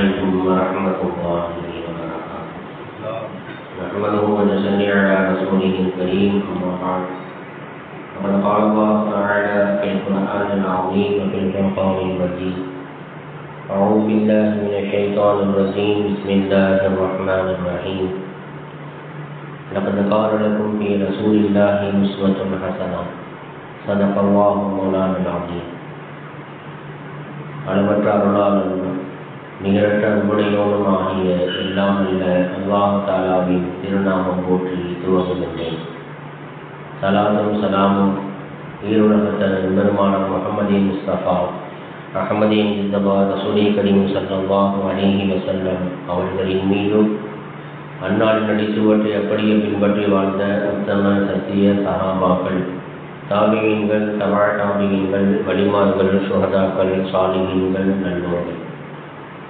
عليكم ورحمة الله وبركاته نحمده ونصلي على رسوله الكريم أما بعد فقد قال الله تعالى في القرآن العظيم وفي الفرقان المجيد أعوذ بالله من الشيطان الرجيم بسم الله الرحمن الرحيم لقد قال لكم في رسول الله أسوة حسنة صدق الله مولانا العظيم அளவற்ற அருளாளனும் நிகரற்ற அன்புடையோனும் ஆகிய எல்லாம் உள்ள அல்லாஹ் தாலாவின் திருநாமம் போற்றி துவங்குகின்றேன். சலாமும் சலாமும் ஈருலகத்தன் பெருமான முகமதின் முஸ்தபா அகமதியின் ஜிந்தபா ரசூலி கரீம் சல்லாஹு அலிஹி வசல்லம் அவர்களின் மீதும் அந்நாள் நடிச்சுவற்றை அப்படியே பின்பற்றி வாழ்ந்த உத்தம சத்திய சகாபாக்கள் தாபியங்கள் தமிழ் தாபியங்கள் வலிமார்கள் சுகதாக்கள் சாலிகீன்கள் நல்லோர்கள்.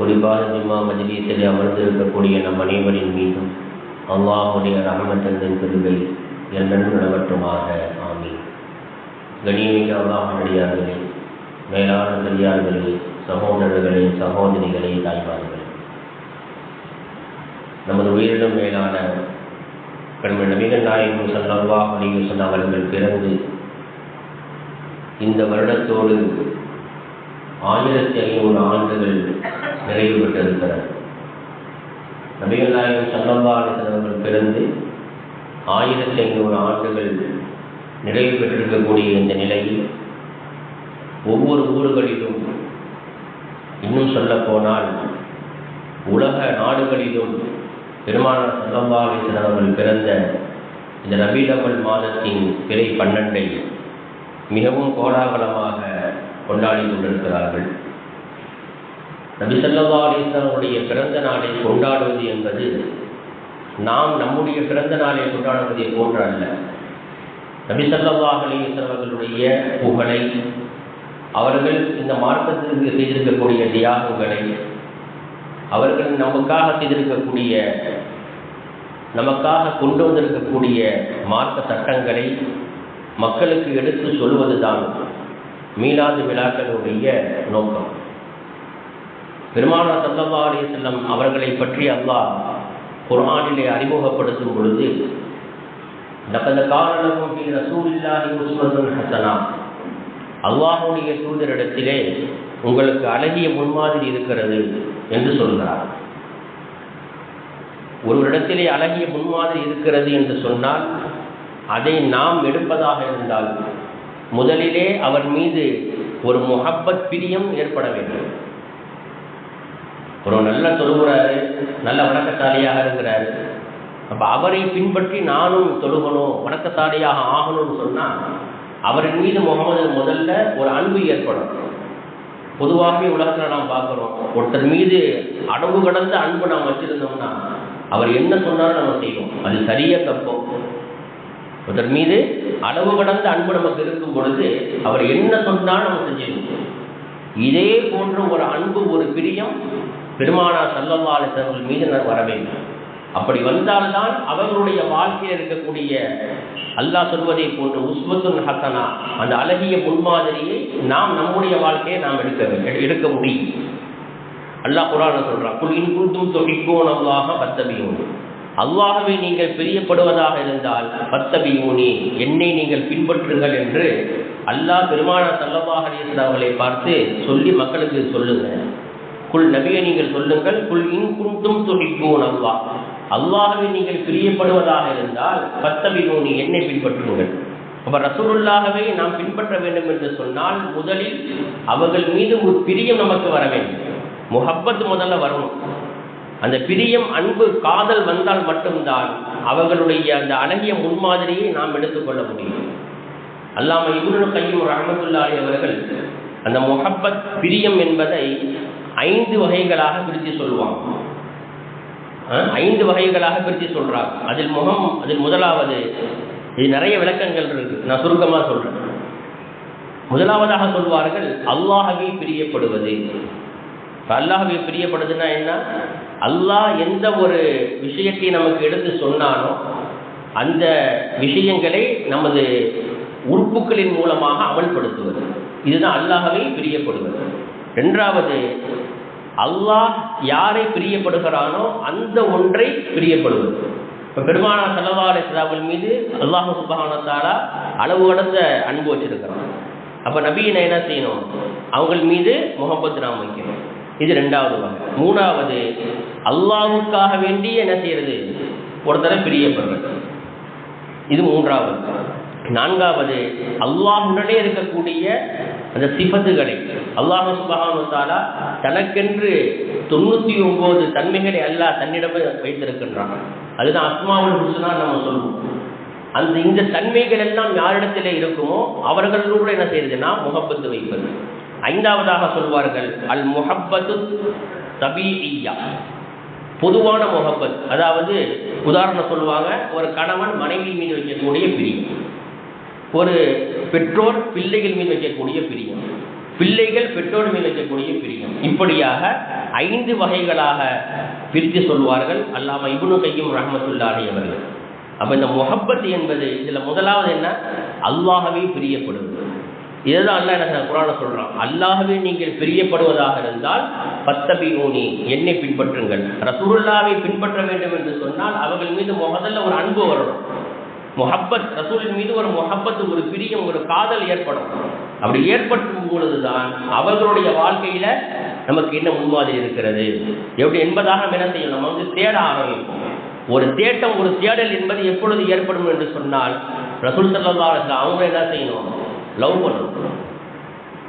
குறிப்பாக ஜிம்மா மஜிலியத்தில் அமர்ந்திருக்கக்கூடிய நம் அனைவரின் மீதும் அல்லாஹுடைய ரஹமத்தந்தின் பெருகை என்றும் நிலவட்டுமாக ஆமி கணியமிக்க அல்லாஹடியார்களே மேலான பெரியார்களே சகோதரர்களே சகோதரிகளே தாய்மார்களே. நமது உயிரிடம் மேலான கண்மணி நபிகள் நாயகம் சல்லா சொன்ன அவர்கள் பிறந்து இந்த வருடத்தோடு ஆயிரத்தி ஐநூறு ஆண்டுகள் நிறைவு பெற்றிருக்கிறார் நபிகள் நாயகம் சல்லா பிறந்து ஆயிரத்தி ஐநூறு ஆண்டுகள் நிறைவு பெற்றிருக்கக்கூடிய இந்த நிலையில் ஒவ்வொரு ஊர்களிலும் இன்னும் சொல்ல போனால் உலக நாடுகளிலும் பெருமானார் சல்லல்லா அலிஸ்லாம் அவர்கள் பிறந்த இந்த ரபீலமல் மாதத்தின் பிறை பன்னெண்டை மிகவும் கோலாகலமாக கொண்டாடி கொண்டிருக்கிறார்கள். நபிசல்லா அலிஸ்லாமுடைய பிறந்த நாளை கொண்டாடுவது என்பது நாம் நம்முடைய பிறந்த நாளை கொண்டாடுவதை போன்ற அல்ல. நபிசல்லா அலிஸ்லாம் அவர்களுடைய புகழை அவர்கள் இந்த மார்க்கத்திற்கு செய்திருக்கக்கூடிய தியாகங்களை அவர்கள் நமக்காக செய்திருக்கக்கூடிய நமக்காக கொண்டு வந்திருக்கக்கூடிய மார்க்க சட்டங்களை மக்களுக்கு எடுத்து சொல்வதுதான் மீளாது விழாக்களுடைய நோக்கம். பெருமானா சல்லா அலி செல்லம் அவர்களை பற்றி அல்லாஹ் குரானிலே அறிமுகப்படுத்தும் பொழுது நகந்த காரணமும் ரசூலில்லாஹி உஸ்வத்துன் ஹசனா. அல்லாஹுடைய தூதரிடத்திலே உங்களுக்கு அழகிய முன்மாதிரி இருக்கிறது என்று சொல்கிறார். ஒருவரிடத்திலே அழகிய முன்மாதிரி இருக்கிறது என்று சொன்னால் அதை நாம் எடுப்பதாக இருந்தால் முதலிலே அவர் மீது ஒரு முகப்பத் பிரியம் ஏற்பட வேண்டும். ஒரு நல்ல தொழுகிறாரு நல்ல வணக்கத்தாலியாக இருக்கிறாரு. அப்போ அவரை பின்பற்றி நானும் தொழுகணும் வணக்கத்தாலியாக ஆகணும்னு சொன்னால் அவரின் மீது முகமது முதல்ல ஒரு அன்பு ஏற்படும். பொதுவாகவே உலகத்தில் நாம் பார்க்குறோம் ஒருத்தர் மீது அளவு கடந்த அன்பு நாம் வச்சிருந்தோம்னா அவர் என்ன சொன்னாலும் நம்ம செய்வோம். அது சரியா தப்போ? ஒருத்தர் மீது அளவு கடந்த அன்பு நமக்கு இருக்கும் பொழுது அவர் என்ன சொன்னாலும் நம்ம செஞ்சிருவோம். இதே போன்ற ஒரு அன்பு ஒரு பிரியம் பெருமானா சல்லல்லா அலிசர்கள் மீது வர வேண்டும் அப்படி வந்தால்தான் அவர்களுடைய வாழ்க்கையில் இருக்கக்கூடிய அல்லாஹ் சொல்வதை போன்று உஸ்மத்துன் ஹசனா அந்த அழகிய முன்மாதிரியை நாம் நம்முடைய வாழ்க்கையை நாம் எடுக்க எடுக்க முடியும். அல்லாஹ் குரான சொல்றான் குல் இன் குந்தும் தொழிக்கோன் அல்லாஹ பத்தபியூன் அல்லாகவே நீங்கள் பிரியப்படுவதாக இருந்தால் பத்தபியூனி என்னை நீங்கள் பின்பற்றுங்கள் என்று அல்லாஹ் பெருமான சல்லவாக அவர்களை பார்த்து சொல்லி மக்களுக்கு சொல்லுங்க. குல் நபியை நீங்கள் சொல்லுங்கள் குல் இன் குந்தும் தொழிக்கோன் அல்லாஹ். அல்லாஹவை நீங்கள் பிரியப்படுவதாக இருந்தால் பத்தபினூனி என்னை பின்பற்றுங்கள். அப்ப ரசூலுல்லாகவே நாம் பின்பற்ற வேண்டும் என்று சொன்னால் முதலில் அவர்கள் மீது ஒரு பிரியம் நமக்கு வர வேண்டும். முஹப்பத் முதல்ல வரணும். அந்த பிரியம் அன்பு காதல் வந்தால் மட்டும்தான் அவர்களுடைய அந்த அழகிய முன்மாதிரியை நாம் எடுத்துக்கொள்ள முடியும். அல்லாம இபுனு கையும் ரஹமத்துல்லாரி அவர்கள் அந்த முகப்பத் பிரியம் என்பதை ஐந்து வகைகளாக பிரித்து சொல்லுவான் ஐந்து வகைகளாக பிரித்து சொல்றாங்க. அதில் முகம் அதில் முதலாவது இது நிறைய விளக்கங்கள் இருக்கு. நான் சுருக்கமாக சொல்றேன். முதலாவதாக சொல்வார்கள் அல்லாஹவே பிரியப்படுவது. அல்லாஹவே பிரியப்படுதுன்னா என்ன? அல்லாஹ் எந்த ஒரு விஷயத்தை நமக்கு எடுத்து சொன்னானோ அந்த விஷயங்களை நமது உறுப்புகளின் மூலமாக அமல்படுத்துவது இதுதான் அல்லாஹவே பிரியப்படுவது. ரெண்டாவது அல்லாஹ் யாரை பிரியப்படுகிறானோ அந்த ஒன்றை பிரியப்படுவது. இப்போ பெருமானா சல்லா அலிஸ்லாமல் மீது அல்லாஹு சுபஹானத்தாலா அளவு கடந்த அன்பு வச்சிருக்கிறான். அப்போ நபியினை என்ன செய்யணும்? அவங்கள் மீது முகப்பத்து நாம் வைக்கணும். இது ரெண்டாவது வகை. மூணாவது அல்லாஹுக்காக வேண்டி என்ன செய்யறது? ஒருத்தரை பிரியப்படுறது. இது மூன்றாவது. நான்காவது அல்லாஹுடனே இருக்கக்கூடிய அந்த சிபத்துகளை. அல்லாஹு சுபஹானுத்தாலா தனக்கென்று தொண்ணூற்றி ஒன்பது தன்மைகளை அல்லாஹ் தன்னிடமே வைத்திருக்கின்றான். அதுதான் அஸ்மாவுல் ஹுசுனா நம்ம சொல்லுவோம். அந்த இந்த தன்மைகள் எல்லாம் யாரிடத்தில் இருக்குமோ அவர்களோடு என்ன செய்யறதுன்னா முகப்பத்து வைப்பது. ஐந்தாவதாக சொல்வார்கள் அல் முஹப்பத்து தபீஇயா பொதுவான முகப்பத். அதாவது உதாரணம் சொல்லுவாங்க ஒரு கணவன் மனைவி மீது வைக்கக்கூடிய பிரியம். ஒரு பெற்றோர் பிள்ளைகள் மீது வைக்கக்கூடிய பிரியம். பிள்ளைகள் பெற்றோர் மீது வைக்கக்கூடிய பிரியம். இப்படியாக ஐந்து வகைகளாக பிரித்து சொல்வார்கள் அல்லாம இபுனு கையும் ரஹமத்துல்லாஹி அவர்கள். அப்ப இந்த முகப்பத் என்பது இதுல முதலாவது என்ன? அல்லாகவே பிரியப்படுவது. இதுதான் அல்லா என்ன குரான சொல்றான். அல்லாஹவே நீங்கள் பிரியப்படுவதாக இருந்தால் பத்தபி ஓனி என்னை பின்பற்றுங்கள். ரசூலுல்லாவை பின்பற்ற வேண்டும் என்று சொன்னால் அவர்கள் மீது முதல்ல ஒரு அன்பு வரணும் முஹப்பத் ரசூலின் மீது ஒரு முஹப்பத்து ஒரு பிரியம் ஒரு காதல் ஏற்படும். அப்படி ஏற்படும் பொழுதுதான் அவர்களுடைய வாழ்க்கையில நமக்கு என்ன முன்மாதிரி இருக்கிறது? எப்படி என்பதாக நம்ம என்ன செய்யணும் நம்ம வந்து தேட ஆரம்பிப்போம். ஒரு தேட்டம் ஒரு தேடல் என்பது எப்பொழுது ஏற்படும் என்று சொன்னால் ரசூல் சல்லா அவங்க என்ன செய்யணும்? லவ் பண்ணணும்.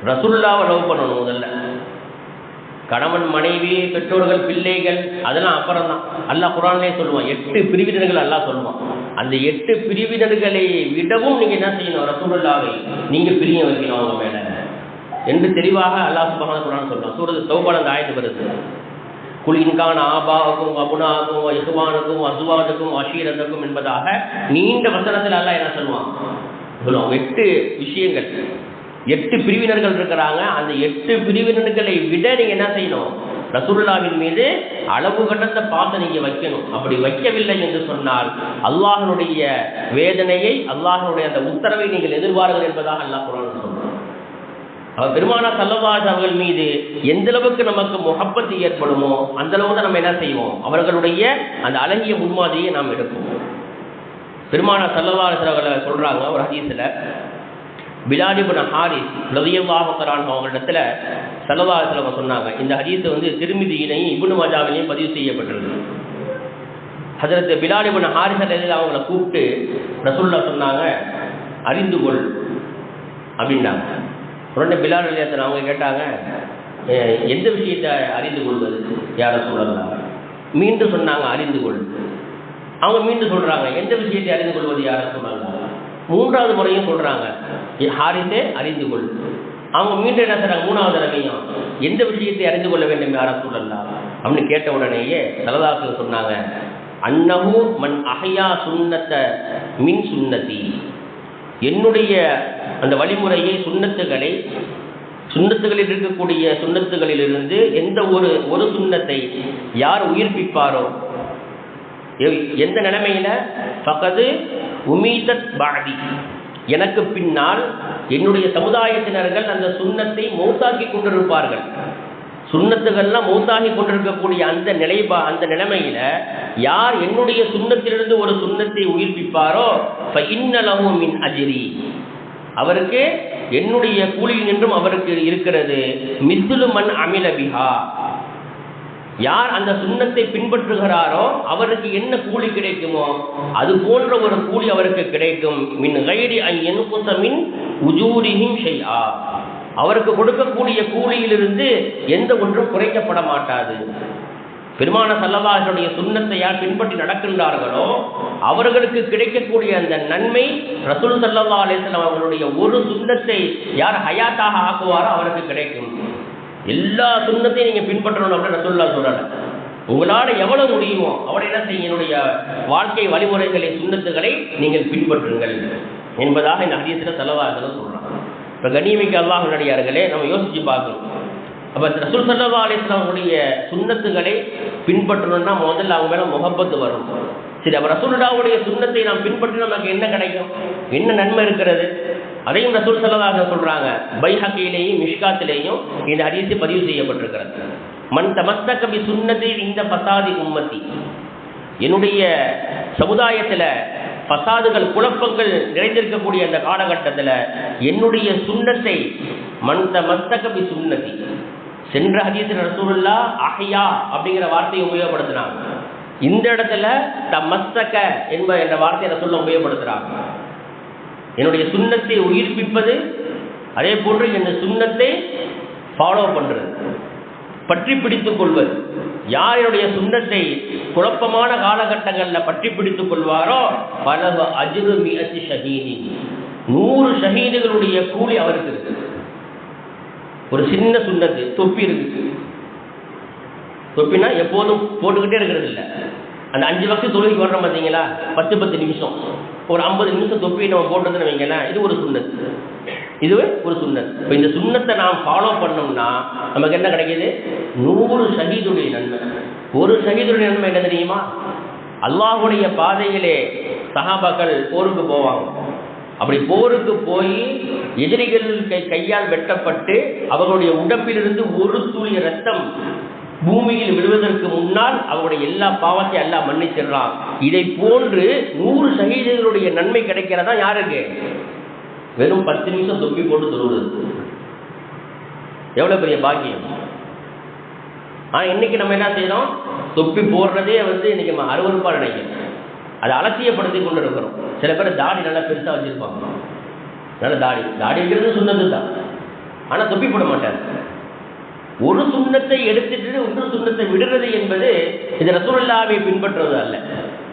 ரசுல்லாவை லவ் பண்ணணும் முதல்ல. கணவன் மனைவி பெற்றோர்கள் பிள்ளைகள் அதெல்லாம் அப்புறம் தான் அல்லாஹ் குரான்லேயே சொல்லுவான் எட்டு பிரிவினர்கள் அல்லாஹ் சொல்லுவான். அந்த எட்டு பிரிவினர்களை விடவும் நீங்க என்ன செய்யணும்? ரசூலுல்லாவை நீங்க பிரிய வைக்கணும் அவங்க மேல. என்று தெளிவாக அல்லாஹ் சுபகான குரான் சொல்றான். சூரத் சௌபான ஆயத்து வருது. குளின்கான் ஆபாவுக்கும் அபுனாவுக்கும் இசுவானுக்கும் அசுவானுக்கும் அஷீரத்துக்கும் என்பதாக நீண்ட வசனத்தில் அல்லாஹ் என்ன சொல்லுவான்? சொல்லுவான் எட்டு விஷயங்கள். எட்டு பிரிவினர்கள் இருக்கிறாங்க. அந்த எட்டு பிரிவினர்களை விட நீங்க என்ன செய்யணும்? ரசூல்லாவின் மீது அளவு கடந்த பார்த்து நீங்க வைக்கணும். அப்படி வைக்கவில்லை என்று சொன்னால் அல்லாஹனுடைய வேதனையை அல்லாஹனுடைய அந்த உத்தரவை நீங்கள் எதிர்பார்கள் என்பதாக அல்லாஹ் குரான் சொல்றான் அவர் பெருமானா சல்லவாஸ் அவர்கள் மீது எந்த அளவுக்கு நமக்கு முகப்பத்து ஏற்படுமோ அந்த அளவு தான் நம்ம என்ன செய்வோம்? அவர்களுடைய அந்த அழகிய முன்மாதிரியை நாம் எடுப்போம். பெருமானா சல்லவாஸ் அவர்களை சொல்றாங்க ஒரு ஹதீஸ்ல பிலாடிபுன ஹாரிஸ் ரதியல்லாஹரான் அவங்களிடத்துல சல்லவாசலம் சொன்னாங்க. இந்த ஹதீஸ் வந்து திருமிதியினையும் இபுனு மஜாவிலையும் பதிவு செய்யப்பட்டிருக்கு. ஹசரத் பிலாடிபுன ஹாரிஸ் அலையில் அவங்கள கூப்பிட்டு ரசுல்லா சொன்னாங்க அறிந்து கொள் அப்படின்னாங்க. உடனே பிலால் அலையத்தில் அவங்க கேட்டாங்க எந்த விஷயத்தை அறிந்து கொள்வது? யார சொல்லலாம் மீண்டும் சொன்னாங்க அறிந்து கொள். அவங்க மீண்டும் சொல்றாங்க எந்த விஷயத்தை அறிந்து கொள்வது யார சொல்லலாம் மூன்றாவது முறையும் சொல்றாங்க. ஹாரிசே அறிந்து கொள். அவங்க மீண்டும் என்ன செய்றாங்க மூணாவது தடவையும் எந்த விஷயத்தை அறிந்து கொள்ள வேண்டும் யார சொல்லலாம் அப்படின்னு கேட்ட உடனேயே சரதாசு சொன்னாங்க. அன்னஹு மண் அஹையா சுண்ணத்த மின் சுன்னதி. என்னுடைய அந்த வழிமுறையை சுண்ணத்துகளை சுண்ணத்துகளில் இருக்கக்கூடிய சுண்ணத்துகளிலிருந்து எந்த ஒரு ஒரு சுண்ணத்தை யார் உயிர்ப்பிப்பாரோ? எந்த நிலைமையில? பக்கது உமீதத் பாதி. எனக்கு பின்னால் என்னுடைய சமுதாயத்தினர்கள் அந்த சுண்ணத்தை மௌத்தாக்கி கொண்டிருப்பார்கள். சுண்ணத்துகள்லாம் மௌத்தாகி கொண்டிருக்கக்கூடிய அந்த நிலைபா அந்த நிலைமையில யார் என்னுடைய சுண்ணத்திலிருந்து ஒரு சுண்ணத்தை உயிர்ப்பிப்பாரோ? இன்னலகும் மின் அஜிரி. அவருக்கு என்னுடைய கூலியில் நின்றும் அவருக்கு இருக்கிறது. மிஸ்லு மண் அமில பிஹா. யார் அந்த சுண்ணத்தை பின்பற்றுகிறாரோ அவருக்கு என்ன கூலி கிடைக்குமோ அது போன்ற ஒரு கூலி அவருக்கு கிடைக்கும். மின் கைடி ஐயன் மின் உஜூரிஹிம் ஷைஆ. அவருக்கு கொடுக்கக்கூடிய கூலியிலிருந்து எந்த ஒன்றும் குறைக்கப்பட மாட்டாது. பெருமான சல்லவாசனுடைய சுண்ணத்தை யார் பின்பற்றி நடக்கின்றார்களோ அவர்களுக்கு கிடைக்கக்கூடிய அந்த நன்மை ரசூல் சல்லா அலிஸ்லாம் அவர்களுடைய ஒரு சுண்ணத்தை யார் ஹயாத்தாக ஆக்குவாரோ அவருக்கு கிடைக்கும். எல்லா சுண்ணத்தையும் நீங்கள் பின்பற்றணும் அப்படின்னு ரசூல்லா சொல்கிறேன் உங்களால் எவ்வளோ முடியுமோ அவளை என்ன செய்ய என்னுடைய வாழ்க்கை வழிமுறைகளை சுண்ணத்துகளை நீங்கள் பின்பற்றுங்கள் என்பதாக இந்த ஹதீஸில் செலவாக சொல்றாங்க. இப்போ கண்ணியமிக்க அல்லாஹ் நடிகார்களே நம்ம யோசிச்சு பார்க்கணும். அப்போ ரசூல் சல்லா அலிஸ்லாமுடைய சுண்ணத்துகளை பின்பற்றணும்னா முதல்ல அவங்க மேலே முகப்பத்து வரும். சரி அப்போ ரசூல்லாவுடைய சுண்ணத்தை நாம் பின்பற்றி நமக்கு என்ன கிடைக்கும்? என்ன நன்மை இருக்கிறது? அதையும் ரசூல் சல்லதாக சொல்றாங்க. பைஹக்கிலேயும் மிஷ்காத்திலேயும் இந்த ஹதீஸை பதிவு செய்யப்பட்டிருக்கிறது. மண் தமஸ்தக கபி சுண்ணதி இந்த பசாதி உம்மத்தி. என்னுடைய சமுதாயத்தில் பசாதுகள் குழப்பங்கள் நிறைந்திருக்கக்கூடிய அந்த காலகட்டத்தில் என்னுடைய சுண்ணத்தை மண் தமஸ்தக கபி சுண்ணதி சென்ற ஹதீஸில் ரசூலுல்லா அஹையா அப்படிங்கிற வார்த்தையை உபயோகப்படுத்தினாங்க இந்த இடத்துல தமஸ்தக என்ப என்ற வார்த்தையை ரசூல்ல உபயோகப்படுத்துறாங்க. என்னுடைய சுண்ணத்தை உயிர்ப்பிப்பது அதே போன்று இந்த சுண்ணத்தை ஃபாலோ பண்றது பற்றி பிடித்துக் கொள்வது. யார் என்னுடைய சுண்ணத்தை குழப்பமான காலகட்டங்களில் பற்றி பிடித்துக் கொள்வாரோ? பல அஜுரு மிகச்சி ஷஹீனி நூறு ஷஹீதுகளுடைய கூலி அவருக்கு இருக்கு ஒரு சின்ன சுண்ணத்து தொப்பி இருக்கு தொப்பினா எப்போதும் போட்டுக்கிட்டே இருக்கிறது இல்லை. அந்த அஞ்சு வருஷம் தொழுகி வர்றோம் பார்த்தீங்களா பத்து பத்து நிமிஷம். ஒரு ஐம்பது நிமிஷம் தொப்பி நம்ம போட்டதுன்னு வைங்களேன் இது ஒரு சுண்ணத்து. இதுவே ஒரு சுண்ணத் இப்போ இந்த சுண்ணத்தை நாம் ஃபாலோ பண்ணோம்னா நமக்கு என்ன கிடைக்கிது? நூறு ஷஹீதுடைய நன்மை. ஒரு ஷஹீதுடைய நன்மை என்ன தெரியுமா? அல்லாஹுடைய பாதையிலே சகாபாக்கள் போருக்கு போவாங்க. அப்படி போருக்கு போய் எதிரிகள் கை கையால் வெட்டப்பட்டு அவர்களுடைய உடம்பிலிருந்து ஒரு துளி ரத்தம் பூமியில் விழுவதற்கு முன்னால் அவருடைய எல்லா பாவத்தையும் எல்லாம் மன்னிச்சிடுறான். இதை போன்று நூறு சகிதர்களுடைய நன்மை கிடைக்கிறதா யாருக்கு? வெறும் பத்து நிமிஷம் தொப்பி போட்டு தொழுவது எவ்வளவு பெரிய பாக்கியம்? ஆனா இன்னைக்கு நம்ம என்ன செய்யறோம் தொப்பி போடுறதே வந்து இன்னைக்கு நம்ம அருவறுப்பா நினைக்கிறோம் அதை அலட்சியப்படுத்தி கொண்டு இருக்கிறோம் சில பேர் தாடி நல்லா பெருசா வச்சிருப்பாங்க. நல்ல தாடி. தாடி வைக்கிறது சுண்ணத்து தான். ஆனா தொப்பி போட மாட்டார். ஒரு சுண்ணத்தை எடுத்துட்டு ஒன்று சுண்ணத்தை விடுறது என்பது இது ரசூல்லாவை பின்பற்றுவது அல்ல.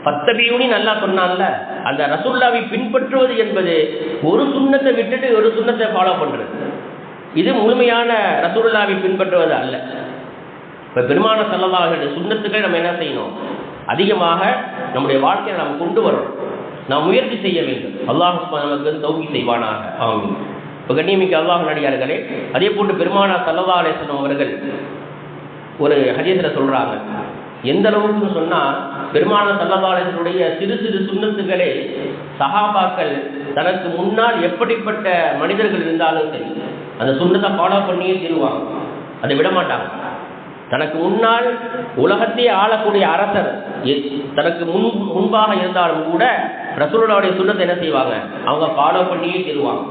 பத்தபியூனி நல்லா சொன்னான்ல அந்த ரசுல்லாவை பின்பற்றுவது என்பது ஒரு சுண்ணத்தை விட்டுட்டு ஒரு சுண்ணத்தை ஃபாலோ பண்றது. இது முழுமையான ரசூல்லாவை பின்பற்றுவது அல்ல. இப்போ பெருமான செல்லதாக சுண்ணத்துக்களை நம்ம என்ன செய்யணும்? அதிகமாக நம்முடைய வாழ்க்கையை நாம் கொண்டு வரணும். நாம் முயற்சி செய்ய வேண்டும். அல்லாஹ் நமக்கு தௌகி செய்வானாக. ஆமீன். இப்போ கண்ணியமிக்க அல்லாஹ் நடிகார்களே அதே போன்று பெருமானா சல்லவா அலேசன் அவர்கள் ஒரு ஹதீஸில் சொல்கிறாங்க எந்த அளவுக்குன்னு சொன்னால் பெருமான சல்லதாளர்களுடைய சிறு சிறு சுண்ணத்துகளே சகாபாக்கள் தனக்கு முன்னால் எப்படிப்பட்ட மனிதர்கள் இருந்தாலும் சரி அந்த சுண்ணத்தை ஃபாலோ பண்ணியே தீருவாங்க. அதை விட மாட்டாங்க. தனக்கு முன்னால் உலகத்தையே ஆளக்கூடிய அரசர் தனக்கு முன் முன்பாக இருந்தாலும் கூட ரசூலுடைய சுண்ணத்தை என்ன செய்வாங்க? அவங்க ஃபாலோ பண்ணியே தீருவாங்க.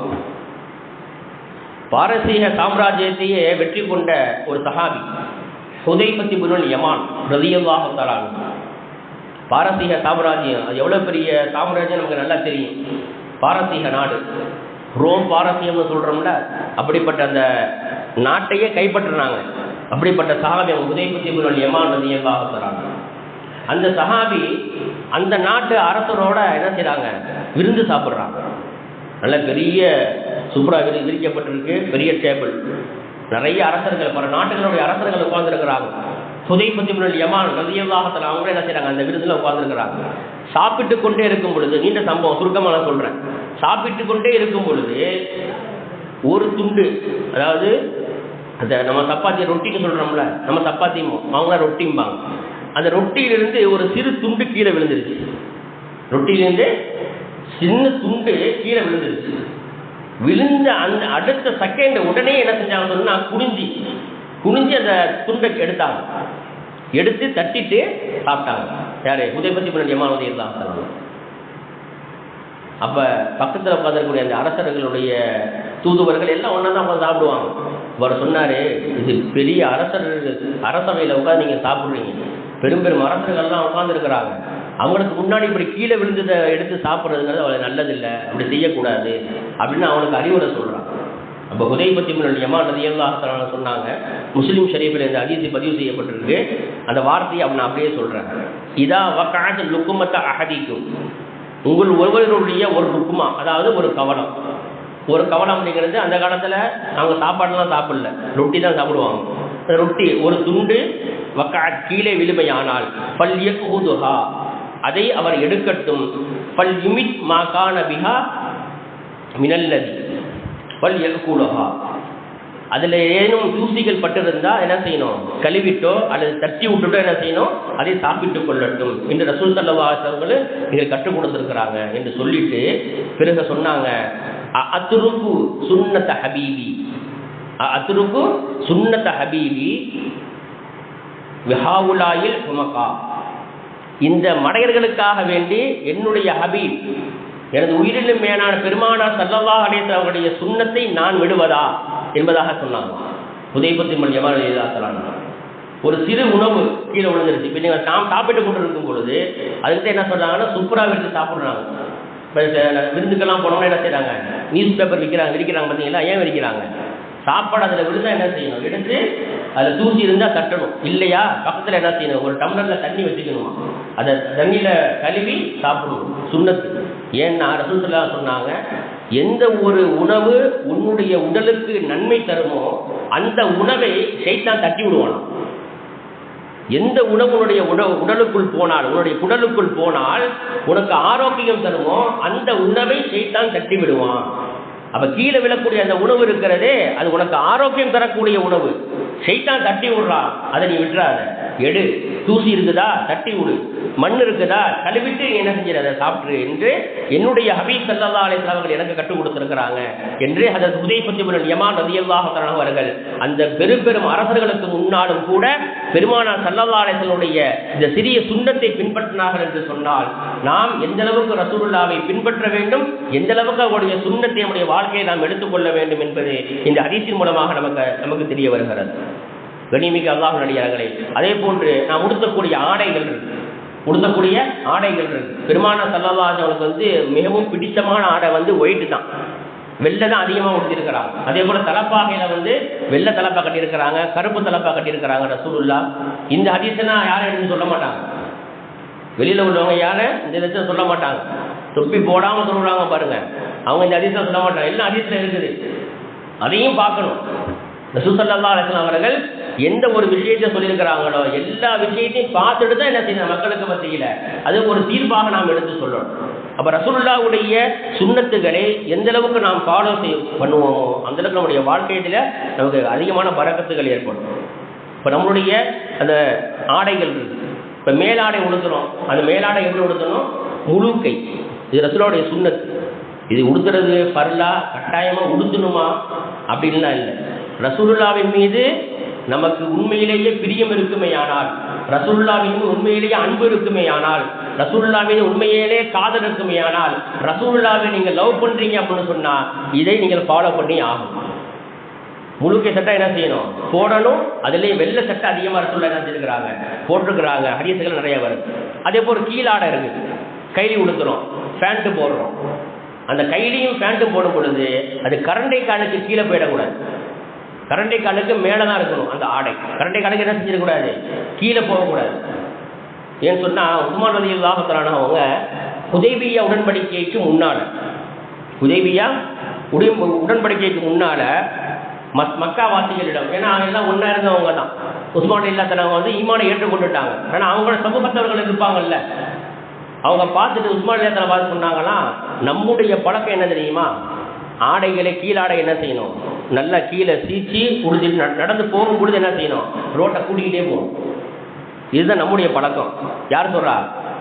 பாரசீக சாம்ராஜ்யத்தையே வெற்றி கொண்ட ஒரு சஹாபி ஹுதைபத்தி புனல் யமான் ரதியல்லாஹு தலான் பாரசீக சாம்ராஜ்யம் அது எவ்வளோ பெரிய சாம்ராஜ்யம் நமக்கு நல்லா தெரியும். பாரசீக நாடு. ரோம் பாரசீகம்னு சொல்கிறோம்ல அப்படிப்பட்ட அந்த நாட்டையே கைப்பற்றுறாங்க அப்படிப்பட்ட சஹாபி உதயபத்தி புனல் யமான் ரதியல்லாஹு தலான் அந்த சஹாபி அந்த நாட்டு அரசரோட என்ன செய்கிறாங்க விருந்து சாப்பிட்றாங்க. நல்ல பெரிய சூப்பராக விரி விரிக்கப்பட்டிருக்கு பெரிய டேபிள் நிறைய அரசர்கள் பல நாட்டுகளுடைய அரசர்கள் உட்கார்ந்துருக்கிறாங்க. சுதைபத்தி முன்னாள் யமான் ரதியல்லாகத்தில் அவங்க என்ன செய்கிறாங்க அந்த விருதில் உட்கார்ந்துருக்கிறாங்க. சாப்பிட்டு கொண்டே இருக்கும் பொழுது நீண்ட சம்பவம் சுருக்கமாக நான் சொல்கிறேன் சாப்பிட்டு கொண்டே இருக்கும் பொழுது ஒரு துண்டு அதாவது அந்த நம்ம சப்பாத்தி ரொட்டின்னு சொல்கிறோம்ல நம்ம சப்பாத்தியும் அவங்க ரொட்டிம்பாங்க. அந்த ரொட்டியிலிருந்து ஒரு சிறு துண்டு கீழே விழுந்துருச்சு. ரொட்டியிலேருந்து சின்ன துண்டு கீழே விழுந்துருச்சு. விழுந்த அந்த அடுத்த செகண்ட் உடனே என்ன செஞ்சாங்க சொன்னா குனிஞ்சி குனிஞ்சி அந்த துண்டை எடுத்தாங்க. எடுத்து தட்டிட்டு சாப்பிட்டாங்க. யாரு? உதயபதி பின்னாடி யமாவதி எல்லாம் அப்ப பக்கத்தில் உட்காந்துருக்கூடிய அந்த அரசர்களுடைய தூதுவர்கள் எல்லாம் ஒன்றா தான் உட்காந்து சாப்பிடுவாங்க. அவர் சொன்னாரு இது பெரிய அரசர் அரசவையில் உட்காந்து நீங்க சாப்பிட்றீங்க. பெரும் பெரும் அரசர்கள்லாம் உட்காந்துருக்கிறாங்க அவங்களுக்கு முன்னாடி இப்படி கீழே விழுந்ததை எடுத்து சாப்பிட்றதுங்கிறது அவளுக்கு நல்லதில்லை. அப்படி செய்யக்கூடாது. அப்படின்னு அவனுக்கு அறிவுரை சொல்கிறான் அப்போ ஹுதைபத்தி யமான் யமா நதியல்லாஹத்தான சொன்னாங்க முஸ்லீம் ஷரீஃபில் இந்த அதிசி பதிவு செய்யப்பட்டிருக்கு. அந்த வார்த்தையை அவன் அப்படியே சொல்கிறேன் இதா வக்காக லுக்குமத்தை அகதிக்கும் உங்கள் ஒருவருடைய ஒரு லுக்குமா அதாவது ஒரு கவனம் ஒரு கவனம் அப்படிங்கிறது அந்த காலத்தில் அவங்க சாப்பாடுலாம் சாப்பிடல. ரொட்டி தான் சாப்பிடுவாங்க. ரொட்டி ஒரு துண்டு வக்கா கீழே விழுமையானால் பல் இயக்குதுஹா அதை அவர் எடுக்கட்டும். பல் யுமிட் மாகாண பிஹா மினல்லதி. பல் எல்கூலஹா அதில் ஏனும் தூசிகள் பட்டிருந்தால் என்ன செய்யணும்? கழுவிட்டோ அல்லது தட்டி விட்டுட்டோ என்ன செய்யணும்? அதை சாப்பிட்டு கொள்ளட்டும் என்று ரசூல் சல்லவாசவர்கள் இதை கற்றுக் கொடுத்துருக்கிறாங்க என்று சொல்லிட்டு பிறகு சொன்னாங்க அத்துருக்கு சுண்ணத்த ஹபீபி. அத்துருக்கு சுண்ணத்த ஹபீபி விஹாவுலாயில் உமக்கா இந்த மடையர்களுக்காக வேண்டி என்னுடைய ஹபீப் எனது உயிரிலும் மேலான பெருமானார் சல்லல்லாஹு அலைஹி அவருடைய சுண்ணத்தை நான் விடுவதா என்பதாக சொன்னாங்க. உதயபத்தி ஜமால் ஒரு சிறு உணவு கீழே விழுந்துருச்சு. இப்போ நீங்கள் நாம் சாப்பிட்டு கொண்டு இருக்கும் பொழுது அதுக்கு என்ன சொல்கிறாங்கன்னா சூப்பராக விருந்து சாப்பிட்றாங்க. இப்போ விருந்துக்கெல்லாம் போனோம்னா என்ன செய்கிறாங்க நியூஸ் பேப்பர் விற்கிறாங்க விரிக்கிறாங்க பார்த்தீங்களா? ஏன் விரிக்கிறாங்க? சாப்பாடு அதில் விழுந்தா என்ன செய்யணும்? எடுத்து அதில் தூசி இருந்தால் தட்டணும். இல்லையா? பக்கத்தில் என்ன செய்யணும்? ஒரு டம்ளரில் தண்ணி வச்சுக்கணும்? அதை தண்ணியில் கழுவி சாப்பிடணும். சுண்ணத்து. ஏன்னா ரசூலுல்லா சொன்னாங்க எந்த ஒரு உணவு உன்னுடைய உடலுக்கு நன்மை தருமோ அந்த உணவை சைத்தான் தட்டி விடுவானாம். எந்த உணவு உன்னுடைய உடலுக்குள் போனால் உன்னுடைய குடலுக்குள் போனால் உனக்கு ஆரோக்கியம் தருமோ அந்த உணவை சைத்தான் தட்டி விடுவான். அப்ப கீழே விழக்கூடிய அந்த உணவு இருக்கிறதே அது உனக்கு ஆரோக்கியம் தரக்கூடிய உணவு. ஷைத்தான் தட்டி விடுறான். அதை நீ விட்டுறாத. எடு. தூசி இருக்குதா? தட்டி விடு. மண் இருக்குதா? கழுவிட்டு என்ன செஞ்சிட அதை சாப்பிட்டு என்று என்னுடைய ஹபீப் சல்லா அலிஸ்லாம் அவர்கள் எனக்கு கற்றுக் கொடுத்திருக்கிறாங்க என்று அதன் உதயபத்திபுரன் யமான் ரதியல்லாஹ் அவர்கள் அந்த பெரும் பெரும் அரசர்களுக்கு முன்னாலும் கூட பெருமானார் சல்லல்லா அலிஸ்லனுடைய இந்த சிறிய சுண்ணத்தை பின்பற்றினார்கள் என்று சொன்னால் நாம் எந்த அளவுக்கு ரசூலுல்லாவை பின்பற்ற வேண்டும்? எந்த அளவுக்கு அவருடைய சுண்ணத்தை நம்முடைய வாழ்க்கையை நாம் எடுத்துக்கொள்ள வேண்டும் என்பது இந்த ஹதீஸின் மூலமாக நமக்கு நமக்கு தெரிய வருகிறது. கனிமிக்கு அல்லாஹ் நடிகார்களே அதே போன்று நாம் உடுத்தக்கூடிய ஆடைகள் உடுத்தக்கூடிய ஆடைகள் பெருமான சல்லல்லாஹு அவனுக்கு வந்து மிகவும் பிடித்தமான ஆடை வந்து ஒயிட்டு தான். வெள்ளை தான் அதிகமாக உடுத்திருக்கிறாங்க. அதே போல தலப்பாகையில வந்து வெள்ளை தலப்பா கட்டியிருக்கிறாங்க கருப்பு தலப்பா கட்டியிருக்கிறாங்க ரசூலுல்லா இந்த ஹதீஸ்லாம் யாரும் எடுத்து சொல்ல மாட்டாங்க? வெளியில உள்ளவங்க யாரும் இந்த இதை சொல்ல மாட்டாங்க. தொப்பி போடாம சொல்லுறாங்க பாருங்க. அவங்க இந்த அதிசயம் சொல்ல மாட்டாங்க. எல்லாம் அதிசயம் இருக்குது. அதையும் பார்க்கணும். ரசூசல்லா அலிஸ்லாம் அவர்கள் எந்த ஒரு விஷயத்தை சொல்லியிருக்கிறாங்களோ எல்லா விஷயத்தையும் பார்த்துட்டு தான் என்ன செய்யணும் மக்களுக்கு மத்தியில்? அது ஒரு தீர்ப்பாக நாம் எடுத்து சொல்லணும். அப்போ ரசூல்லாவுடைய சுண்ணத்துகளை எந்த அளவுக்கு நாம் ஃபாலோ செய்ய பண்ணுவோமோ அந்த அளவுக்கு நம்முடைய வாழ்க்கையில் நமக்கு அதிகமான பறக்கத்துகள் ஏற்படும். இப்போ நம்மளுடைய அந்த ஆடைகள் இப்போ மேலாடை உடுத்துறோம். அந்த மேலாடை எப்படி உடுத்தணும்? முழு கை. இது ரசூலாவுடைய சுண்ணத்து. இது உடுத்துறது பரலா கட்டாயமாக உடுத்தணுமா? அப்படின்லாம் இல்லை. ரசூலுல்லாவின் மீது நமக்கு உண்மையிலேயே பிரியம் இருக்குமே ஆனால் ரசூலுல்லாவின் மீது உண்மையிலேயே அன்பு இருக்குமே ஆனால் ரசூலுல்லா மீது உண்மையிலே காதல் இருக்குமே ஆனால் ரசூலுல்லாவை நீங்கள் லவ் பண்றீங்க அப்படின்னு சொன்னா இதை நீங்கள் ஃபாலோ பண்ணி ஆகும் முழுக்க சட்டை என்ன செய்யணும்? போடணும். அதுலேயும் வெள்ளை சட்டை அதிகமாக ரசூல்லா என்ன செஞ்சுருக்கிறாங்க? போட்டிருக்கிறாங்க. ஹரியசுகள் நிறைய வருது. அதே போல் கீழாடை இருக்குது கைலி உடுத்துறோம் பேண்ட்டு போடுறோம். அந்த கைலியும் பேண்ட்டும் போடும் பொழுது அது கரண்டை காலுக்கு கீழே போயிடக்கூடாது. கரண்டை காலுக்கு மேலே தான் இருக்கணும் அந்த ஆடை. கரண்டை காலுக்கு என்ன செஞ்சிடக்கூடாது? கீழே போகக்கூடாது. ஏன்னு சொன்னால் உஸ்மான் அலி அல்லாஹத்தலான அவங்க உதய்பியா உடன்படிக்கைக்கு முன்னால் உதய்பியா உடைய உடன்படிக்கைக்கு முன்னால் மக் மக்கா வாசிகளிடம் ஏன்னா அவங்க எல்லாம் ஒன்றா இருந்தவங்க தான். உஸ்மான் இல்லாதவங்க வந்து ஈமானை ஏற்றுக்கொண்டுட்டாங்க. ஏன்னா அவங்களோட சமூகத்தவர்கள் இருப்பாங்கல்ல. அவங்க பார்த்துட்டு உஸ்மான் இல்லாதவங்க பார்த்து சொன்னாங்கன்னா நம்முடைய பழக்கம் என்ன தெரியுமா? ஆடைகளை கீழாடை என்ன செய்யணும்? நல்லா கீழே சீச்சி உடுத்திட்டு நட- நடந்து போகும் பொழுது என்ன செய்யணும்? ரோட்டை கூட்டிக்கிட்டே போகும் இதுதான் நம்முடைய பழக்கம். யார் சொல்றா?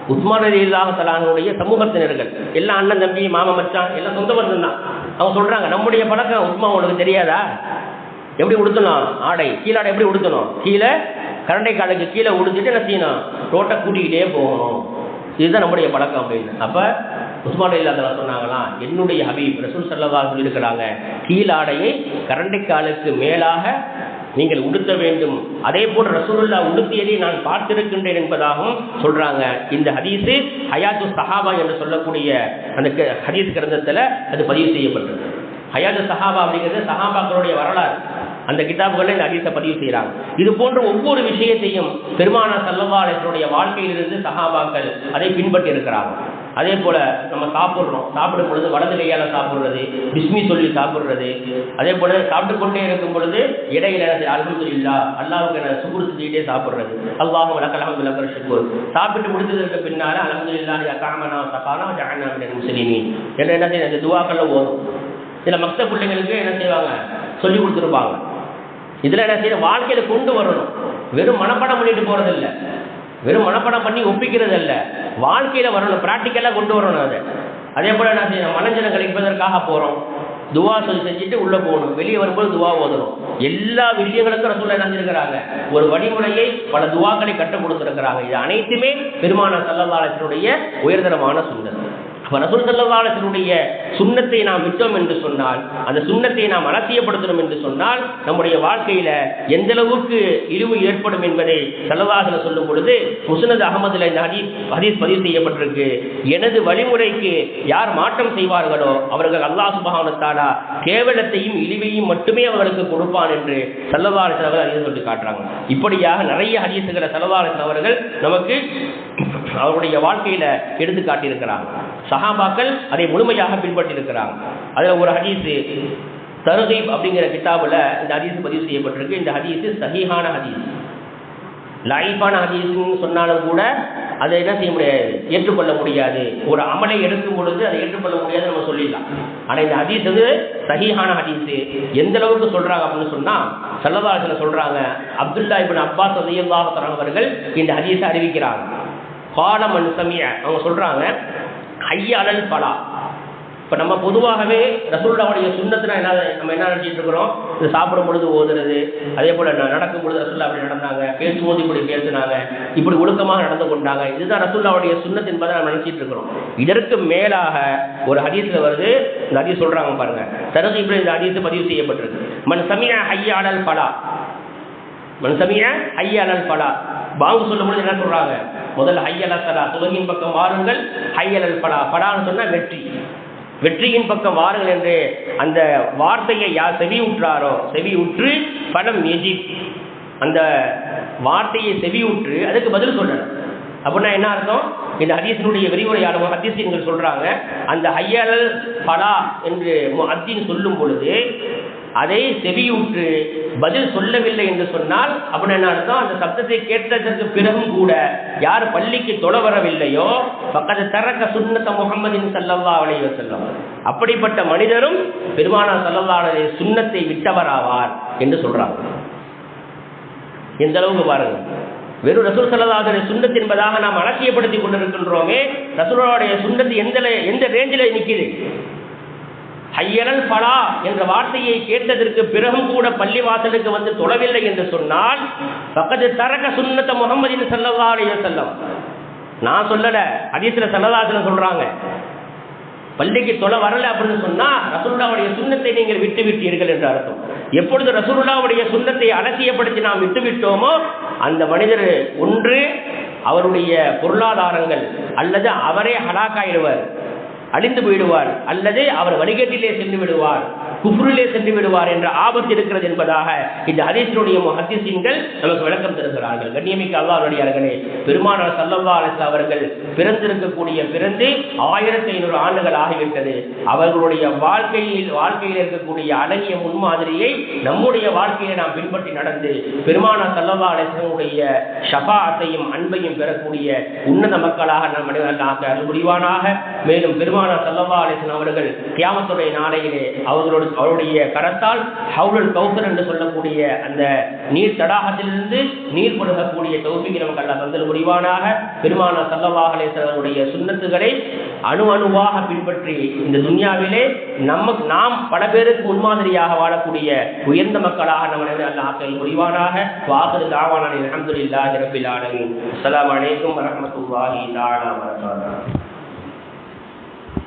உஸ்மான் அலி இல்லாஹலானுடைய சமூகத்தினர்கள். எல்லாம் அண்ணன் தம்பி மாமா மச்சான் எல்லாம் சொந்த பந்தம் தான். அவங்க சொல்றாங்க நம்முடைய பழக்கம் உஸ்மா உங்களுக்கு தெரியாதா? எப்படி உடுத்தணும்? ஆடை கீழாடை எப்படி உடுத்தணும்? கீழே கரண்டை காலுக்கு கீழே உடுத்திட்டு என்ன செய்யணும்? ரோட்டை கூட்டிக்கிட்டே போகணும். இதுதான் நம்முடைய பழக்கம் அப்படின்னு. அப்போ உஸ்மான் இல்லாத சொன்னாங்களாம் என்னுடைய ஹபீப் ரசூல் சல்லா சொல்லியிருக்கிறாங்க கீழாடையை கரண்டை காலுக்கு மேலாக நீங்கள் உடுத்த வேண்டும். அதே போல் ரசூலுல்லா உடுத்தியதை நான் பார்த்திருக்கின்றேன் என்பதாகவும் சொல்றாங்க. இந்த ஹதீஸு ஹயாத்து சஹாபா என்று சொல்லக்கூடிய அந்த ஹதீஸ் கிரந்தத்தில் அது பதிவு செய்யப்பட்டது. ஹயாத்து சஹாபா அப்படிங்கிறது சஹாபாக்களுடைய வரலாறு. அந்த கிதாபுகளில் இந்த ஹதீஸை பதிவு செய்கிறாங்க. இது போன்ற ஒவ்வொரு விஷயத்தையும் பெருமானா சல்லவா அலிஸ்வருடைய வாழ்க்கையிலிருந்து சஹாபாக்கள் அதை பின்பற்றி இருக்கிறார்கள். அதே போல நம்ம சாப்பிட்றோம். சாப்பிடும் பொழுது வலது கையால் சாப்பிட்றது பிஸ்மி சொல்லி சாப்பிட்றது. அதே போல சாப்பிட்டு கொண்டே இருக்கும் பொழுது இடையில அல்ஹமது இல்லா அல்லாவுக்கு என்ன சுகுர் செஞ்சுக்கிட்டே சாப்பிட்றது. அல்லாஹ் வலக்கலம் விளக்கர சுகுர் சாப்பிட்டு முடிச்சதுக்கு பின்னால அலமது இல்லா காமனா சகானா ஜஅல்னா மினல் என்ன என்ன செய்ய இந்த துவாக்கள்ல ஓதும். சில மக்த பிள்ளைங்களுக்கு என்ன செய்வாங்க? சொல்லி கொடுத்துருப்பாங்க. இதில் என்ன செய்யணும் வாழ்க்கையில் கொண்டு வரணும். வெறும் மனப்பாடம் பண்ணிட்டு போகிறதில்லை வெறும் மனப்படம் பண்ணி ஒப்பிக்கிறது அல்ல வாழ்க்கையில் வரணும் ப்ராக்டிக்கலாக கொண்டு வரணும் அதை. அதே போல் என்ன செய்யணும்? மனஞ்சனம் கழிப்பதற்காக போகிறோம் துவா சொல்லி செஞ்சுட்டு உள்ளே போகணும். வெளியே வரும்போது துவா ஓதணும். எல்லா விஷயங்களுக்கும் ரசூல் நடந்திருக்கிறாங்க ஒரு வழிமுறையை பல துவாக்களை கற்றுக் கொடுத்துருக்கிறாங்க. இது அனைத்துமே பெருமான சல்லல்லாலத்தினுடைய உயர்தரமான சுந்தரம். அப்ப ரசூல் சுண்ணத்தை நாம் விட்டோம் என்று சொன்னால் அந்த சுண்ணத்தை நாம் அலட்சியப்படுத்தணும் என்று சொன்னால் நம்முடைய வாழ்க்கையில எந்த அளவுக்கு இழிவு ஏற்படும் என்பதை செல்லவாக சொல்லும் பொழுது முஸ்னத் அகமதுல இந்த ஹதீஸ் ஹதீஸ் பதிவு செய்யப்பட்டிருக்கு. எனது வழிமுறைக்கு யார் மாற்றம் செய்வார்களோ அவர்கள் அல்லாஹ் சுபகானத்தாலா கேவலத்தையும் இழிவையும் மட்டுமே அவர்களுக்கு கொடுப்பான் என்று சல்லல்லாஹு அவர்கள் ஹதீஸ் சொல்லி காட்டுறாங்க. இப்படியாக நிறைய ஹதீஸுகளை சல்லல்லாஹு அவர்கள் நமக்கு அவருடைய வாழ்க்கையில எடுத்து காட்டியிருக்கிறாங்க. சஹாபாக்கள் அதை முழுமையாக பின்பற்றி இருக்கிறாங்க ஒரு ஹதீஸு தருகீப் அப்படிங்கிற கிட்டாபில் இந்த ஹதீஸ் பதிவு செய்யப்பட்டிருக்கு. இந்த ஹதீஸு சஹீஹான ஹதீஸ். லைஃபான ஹதீஸ்ன்னு சொன்னாலும் கூட அதை என்ன செய்ய முடியாது ஏற்றுக்கொள்ள முடியாது. ஒரு அமலை எடுக்கும் பொழுது அதை ஏற்றுக்கொள்ள முடியாது நம்ம சொல்லிடலாம். ஆனால் இந்த ஹதீஸ் வந்து சஹீஹான ஹதீஸு. எந்த அளவுக்கு சொல்றாங்க அப்படின்னு சொன்னா சல்லதாசன சொல்றாங்க அப்துல்லா இபின் அப்பாஸ் ரலியல்லாஹு அவர்கள் இந்த ஹதீஸை அறிவிக்கிறாங்க பாலம் சமிய அவங்க சொல்றாங்க ஐயாளல் பலா. இப்போ நம்ம பொதுவாகவே ரசூல்லாவுடைய சுண்ணத்தினா என்ன நம்ம என்ன நினச்சிட்டு இருக்கிறோம்? இது சாப்பிடும் பொழுது ஓதுறது. அதே போல் நடக்கும் பொழுது ரசூல்லா அப்படி நடந்தாங்க. பேசும்போது இப்படி பேசினாங்க. இப்படி ஒழுக்கமாக நடந்து கொண்டாங்க. இதுதான் ரசூல்லாவுடைய சுண்ணத் என்பதை நம்ம நினச்சிட்டு இருக்கிறோம். இதற்கு மேலாக ஒரு ஹதீஸில் வருது. இந்த ஹதீஸ் சொல்கிறாங்க பாருங்க. தனது இப்படி இந்த ஹதீஸ் பதிவு செய்யப்பட்டிருக்கு. மன் சமியா ஐயாளல் பலா. மன் சமியா ஐயாளல் பலா. பாங்கு சொல்லும் பொழுது என்ன சொல்றாங்க? முதல்ல ஹையல சலா துலகின் பக்கம் வாருங்கள். ஹையலல் பலா பலான்னு சொன்னா வெற்றி. வெற்றியின் பக்கம் வாருங்கள் என்று அந்த வார்த்தையை யார் செவி உற்றாரோ செவி உற்று படம் எஜி அந்த வார்த்தையை செவி உற்று அதுக்கு பதில் சொல்லணும். அப்படின்னா என்ன அர்த்தம்? இந்த ஹதீசனுடைய விரிவுரையாளர் ஹதீசியங்கள் சொல்றாங்க அந்த ஹையலல் பலா என்று அத்தின் சொல்லும் பொழுது அதை செவியுற்று பதில் சொல்லவில்லை என்று சொன்னால் அப்படின்னு என்ன அர்த்தம் அந்த சப்தத்தை கேட்டதற்கு பிறகும் கூட யார் பள்ளிக்கு தொலை வரவில்லையோ பக்கத்து தரக்க சுண்ணத்த முகமதின் சல்லல்லா அலைய செல்லம் அப்படிப்பட்ட மனிதரும் பெருமானா சல்லல்லா சுண்ணத்தை விட்டவராவார் என்று சொல்றாங்க. எந்த அளவுக்கு பாருங்க. வெறும் ரசூல் சல்லல்லாஹுடைய சுண்ணத் என்பதாக நாம் அலட்சியப்படுத்தி கொண்டிருக்கின்றோமே ரசூலுடைய சுண்ணத்து எந்த எந்த ரேஞ்சில் நிற்கிது ஹையரல் பலா என்ற வார்த்தையை கேட்டதற்கு பிறகும் கூட பள்ளி வாசலுக்கு வந்து தொழவில்லை என்று சொன்னால் பக்கத்து தரக சுண்ணத்த முகமதின் சல்லல்லா அலைய செல்லம் நான் சொல்லல அதீசில சல்லதாசன சொல்றாங்க. பள்ளிக்கு தொலை வரல அப்படின்னு சொன்னா ரசூல்லாவுடைய சுண்ணத்தை நீங்கள் விட்டு விட்டீர்கள் என்று அர்த்தம். எப்பொழுது ரசூல்லாவுடைய சுண்ணத்தை அலட்சியப்படுத்தி நாம் விட்டு விட்டோமோ அந்த மனிதர் ஒன்று அவருடைய பொருளாதாரங்கள் அல்லது அவரே ஹலாக்காயிடுவார் அழிந்து போயிடுவார். அல்லது அவர் வழிகேட்டிலே சென்று விடுவார். குஃப்ரிலே சென்று விடுவார் என்ற ஆபத்து இருக்கிறது என்பதாக இந்த ஹதீஸினுடைய ஹதீசீன்கள் நமக்கு விளக்கம் தருகிறார்கள். கண்ணியமிக்க அல்லாஹ்வுடையார்களே பெருமானார் சல்லல்லா அலிஸ் அவர்கள் பிறந்திருக்கக்கூடிய பிறந்து ஆயிரத்தி ஐநூறு ஆண்டுகள் ஆகிவிட்டது. அவர்களுடைய வாழ்க்கையில் வாழ்க்கையில் இருக்கக்கூடிய அழகிய முன்மாதிரியை நம்முடைய வாழ்க்கையை நாம் பின்பற்றி நடந்து பெருமானார் சல்லல்லா அலிஸ்லமுடைய ஷபாத்தையும் அன்பையும் பெறக்கூடிய உன்னத மக்களாக நம் மனிதர்களாக புரிவானாக மேலும் பெருமானார் சல்லல்லா அலிஸ்லாம் அவர்கள் கியாமத்துடைய நாளையிலே அவர்களோடு அவருடைய கரத்தால் ஹவுலல் கௌசர் என்று சொல்லக்கூடிய அந்த நீர் தடாகத்திலிருந்து நீர் கொடுக்கக்கூடிய தொகுப்பிக்கு நமக்கு அல்ல தந்தல் முடிவானாக பெருமான சல்லவாகலேசருடைய சுண்ணத்துகளை அணு அணுவாக பின்பற்றி இந்த துன்யாவிலே நமக்கு நாம் பல பேருக்கு முன்மாதிரியாக வாழக்கூடிய உயர்ந்த மக்களாக நம்ம அல்லாஹல் முடிவானாக வாசல் தாவான அலமதுல்லாஹி ரபில் அஸ்லாம் அஸ்ஸலாமு அலைக்கும் வரஹ்மத்துல்லாஹி தஆலா